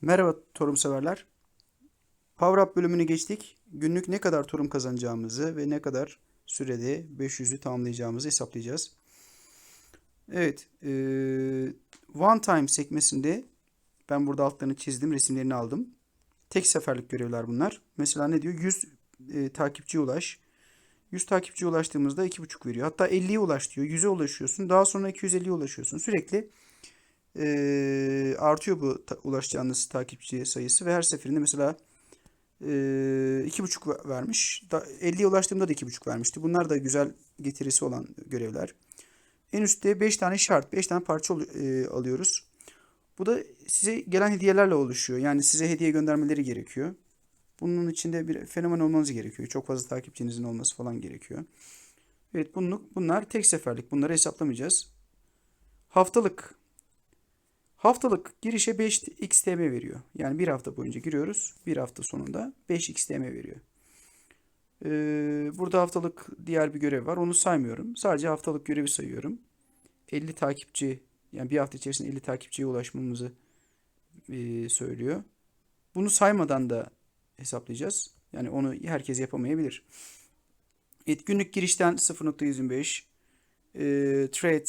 Merhaba torum severler. Power Up bölümünü geçtik. Günlük ne kadar torum kazanacağımızı ve ne kadar sürede 500'ü tamamlayacağımızı hesaplayacağız. Evet. eee, one time sekmesinde ben burada altlarını çizdim. Resimlerini aldım. Tek seferlik görevler bunlar. Mesela ne diyor? 100 e, takipçiye ulaş. 100 takipçiye ulaştığımızda 2,5 veriyor. Hatta 50'ye ulaş diyor. 100'e ulaşıyorsun. Daha sonra 250'ye ulaşıyorsun. Sürekli e, artıyor bu ta- ulaşacağınız takipçi sayısı ve her seferinde mesela iki buçuk ve- vermiş. Da, 50'ye ulaştığımda da iki buçuk vermişti. Bunlar da güzel getirisi olan görevler. En üstte 5 tane şart, 5 tane parça alıyoruz. Bu da size gelen hediyelerle oluşuyor. Yani size hediye göndermeleri gerekiyor. Bunun içinde bir fenomen olmanız gerekiyor. Çok fazla takipçinizin olması falan gerekiyor. Evet bunluk, bunlar tek seferlik. Bunları hesaplamayacağız. Haftalık Haftalık girişe 5 XTM veriyor. Yani bir hafta boyunca giriyoruz. Bir hafta sonunda 5 XTM veriyor. Ee, burada haftalık diğer bir görev var. Onu saymıyorum. Sadece haftalık görevi sayıyorum. 50 takipçi yani bir hafta içerisinde 50 takipçiye ulaşmamızı e, söylüyor. Bunu saymadan da hesaplayacağız. Yani onu herkes yapamayabilir. Evet, günlük girişten 0.125 e, trade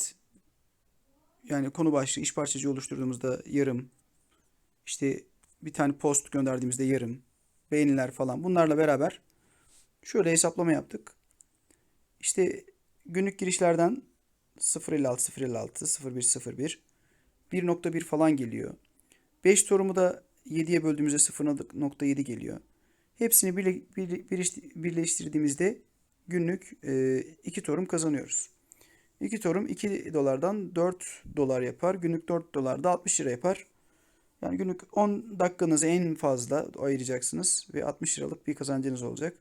yani konu başlığı iş parçacığı oluşturduğumuzda yarım, işte bir tane post gönderdiğimizde yarım, beğeniler falan bunlarla beraber şöyle hesaplama yaptık. İşte günlük girişlerden 0.56, 0.56, 0.1, 1.1 falan geliyor. 5 torumu da 7'ye böldüğümüzde 0.7 geliyor. Hepsini birle- birle- birleşti- birleştirdiğimizde günlük 2 torum kazanıyoruz. 2 torum 2 dolardan 4 dolar yapar. Günlük 4 dolar da 60 lira yapar. Yani günlük 10 dakikanızı en fazla ayıracaksınız ve 60 liralık bir kazancınız olacak.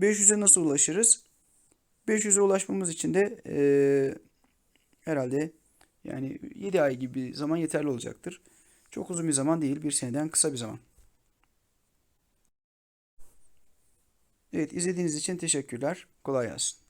500'e nasıl ulaşırız? 500'e ulaşmamız için de eee, herhalde yani 7 ay gibi zaman yeterli olacaktır. Çok uzun bir zaman değil, bir seneden kısa bir zaman. Evet, izlediğiniz için teşekkürler. Kolay gelsin.